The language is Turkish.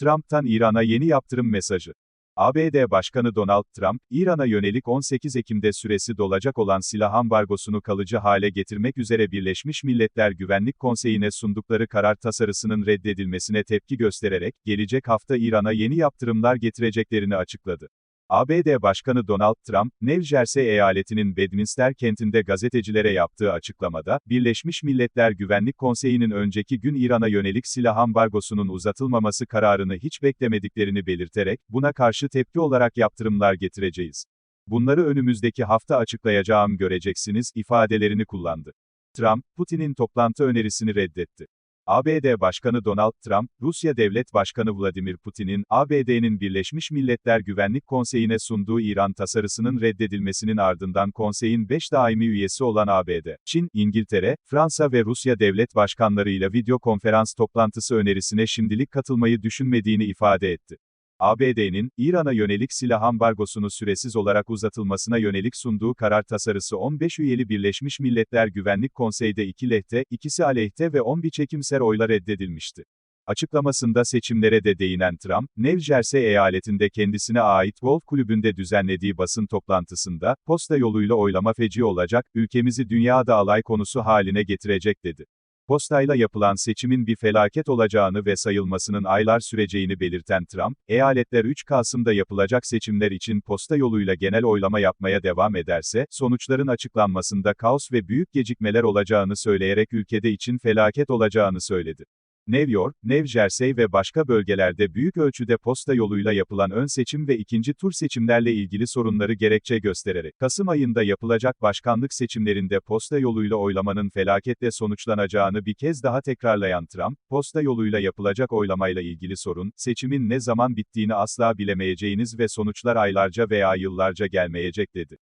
Trump'tan İran'a yeni yaptırım mesajı. ABD Başkanı Donald Trump, İran'a yönelik 18 Ekim'de süresi dolacak olan silah ambargosunu kalıcı hale getirmek üzere Birleşmiş Milletler Güvenlik Konseyi'ne sundukları karar tasarısının reddedilmesine tepki göstererek, gelecek hafta İran'a yeni yaptırımlar getireceklerini açıkladı. ABD Başkanı Donald Trump, New Jersey eyaletinin Bedminster kentinde gazetecilere yaptığı açıklamada, Birleşmiş Milletler Güvenlik Konseyi'nin önceki gün İran'a yönelik silah ambargosunun uzatılmaması kararını hiç beklemediklerini belirterek, buna karşı tepki olarak yaptırımlar getireceğiz. Bunları önümüzdeki hafta açıklayacağım göreceksiniz, ifadelerini kullandı. Trump, Putin'in toplantı önerisini reddetti. ABD Başkanı Donald Trump, Rusya Devlet Başkanı Vladimir Putin'in, ABD'nin Birleşmiş Milletler Güvenlik Konseyi'ne sunduğu İran tasarısının reddedilmesinin ardından konseyin 5 daimi üyesi olan ABD, Çin, İngiltere, Fransa ve Rusya devlet başkanlarıyla video konferans toplantısı önerisine şimdilik katılmayı düşünmediğini ifade etti. ABD'nin, İran'a yönelik silah ambargosunu süresiz olarak uzatılmasına yönelik sunduğu karar tasarısı 15 üyeli Birleşmiş Milletler Güvenlik Konsey'de 2 lehte, ikisi aleyhte ve 11 çekimser oyla reddedilmişti. Açıklamasında seçimlere de değinen Trump, New Jersey eyaletinde kendisine ait golf kulübünde düzenlediği basın toplantısında, posta yoluyla oylama feci olacak, ülkemizi dünyada alay konusu haline getirecek dedi postayla yapılan seçimin bir felaket olacağını ve sayılmasının aylar süreceğini belirten Trump, eyaletler 3 Kasım'da yapılacak seçimler için posta yoluyla genel oylama yapmaya devam ederse, sonuçların açıklanmasında kaos ve büyük gecikmeler olacağını söyleyerek ülkede için felaket olacağını söyledi. New York, New Jersey ve başka bölgelerde büyük ölçüde posta yoluyla yapılan ön seçim ve ikinci tur seçimlerle ilgili sorunları gerekçe göstererek, Kasım ayında yapılacak başkanlık seçimlerinde posta yoluyla oylamanın felaketle sonuçlanacağını bir kez daha tekrarlayan Trump, posta yoluyla yapılacak oylamayla ilgili sorun, seçimin ne zaman bittiğini asla bilemeyeceğiniz ve sonuçlar aylarca veya yıllarca gelmeyecek dedi.